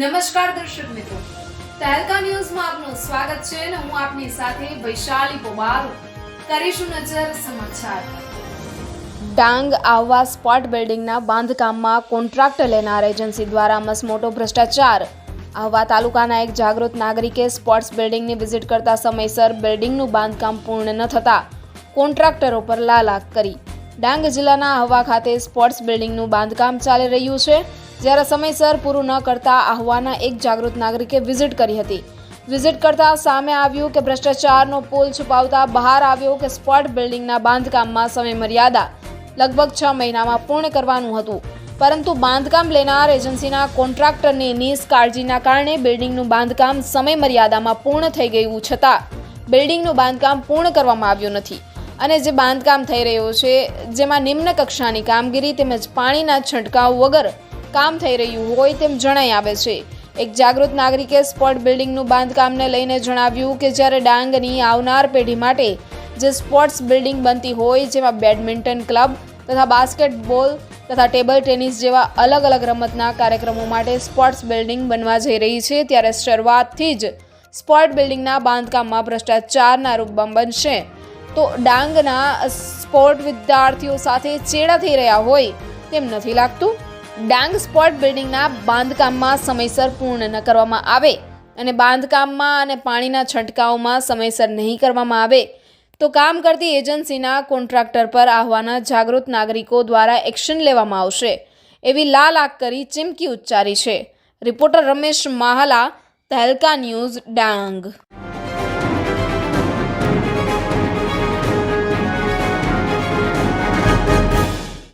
નમસ્કાર દર્શક મિત્રો. તહેલકા ન્યૂઝમાં આપનું સ્વાગત છે અને હું આપની સાથે વૈશાલી પોબારો કરીશું નજર સમાચાર. ડાંગ આહવા સ્પોટ બિલ્ડિંગના બાંધકામમાં કોન્ટ્રાક્ટ લેનાર એજન્સી દ્વારા મસમોટો ભ્રષ્ટાચાર. આહવા તાલુકાના એક જાગૃત નાગરિકે સ્પોર્ટ્સ બિલ્ડિંગની વિઝિટ કરતા સમયસર બિલ્ડિંગનું બાંધકામ પૂર્ણ ન થતા કોન્ટ્રાક્ટરો પર લાલાક કરી. ડાંગ જિલ્લાના આહવા ખાતે સ્પોર્ટ્સ બિલ્ડિંગનું બાંધકામ ચાલી રહ્યું છે. જ્યારે સમયસર પૂરું ન કરતા આહવાના એક જાગૃત નાગરિકે વિઝિટ કરી હતી. વિઝિટ કરતા સામે આવ્યું કે ભ્રષ્ટાચારનો પોલ છુપાવતા બહાર આવ્યો કે સ્પોટ બિલ્ડિંગના બાંધકામમાં સમય મર્યાદા લગભગ છ મહિનામાં પૂર્ણ કરવાનું હતું. પરંતુ બાંધકામ લેનાર એજન્સીના કોન્ટ્રાક્ટરની નિષ્કાળજીના કારણે બિલ્ડિંગનું બાંધકામ સમય મર્યાદામાં પૂર્ણ થઈ ગયું છતાં બિલ્ડિંગનું બાંધકામ પૂર્ણ કરવામાં આવ્યું નથી. અને જે બાંધકામ થઈ રહ્યું છે, જેમાં નિમ્ન કક્ષાની કામગીરી તેમજ પાણીના છંટકાવ વગર કામ થઈ રહ્યું હોય તેમ જણાઈ આવે છે. એક જાગૃત નાગરિકે સ્પોર્ટ બિલ્ડિંગનું બાંધકામને લઈને જણાવ્યું કે જ્યારે ડાંગની આવનાર પેઢી માટે જે સ્પોર્ટ્સ બિલ્ડિંગ બનતી હોય, જેમાં બેડમિન્ટન ક્લબ તથા બાસ્કેટબોલ તથા ટેબલ ટેનિસ જેવા અલગ અલગ રમતના કાર્યક્રમો માટે સ્પોર્ટ્સ બિલ્ડિંગ બનવા જઈ રહી છે, ત્યારે શરૂઆતથી જ સ્પોર્ટ બિલ્ડિંગના બાંધકામમાં ભ્રષ્ટાચારના રૂપમાં બનશે. તો ડાંગના સ્પોર્ટ વિદ્યાર્થીઓ સાથે ચેડા થઈ રહ્યા હોય તેમ નથી લાગતું? ડાંગ સ્પોર્ટ બિલ્ડિંગના બાંધકામમાં સમયસર પૂર્ણ ન કરવામાં આવે અને બાંધકામમાં અને પાણીના છંટકાવમાં સમયસર નહીં કરવામાં આવે, તો કામ કરતી એજન્સીના કોન્ટ્રાક્ટર પર આહવાના જાગૃત નાગરિકો દ્વારા એક્શન લેવામાં આવશે, એવી લાલાક કરી ચીમકી ઉચ્ચારી છે. Reporter Ramesh Mahala, Tehelka news, Dang.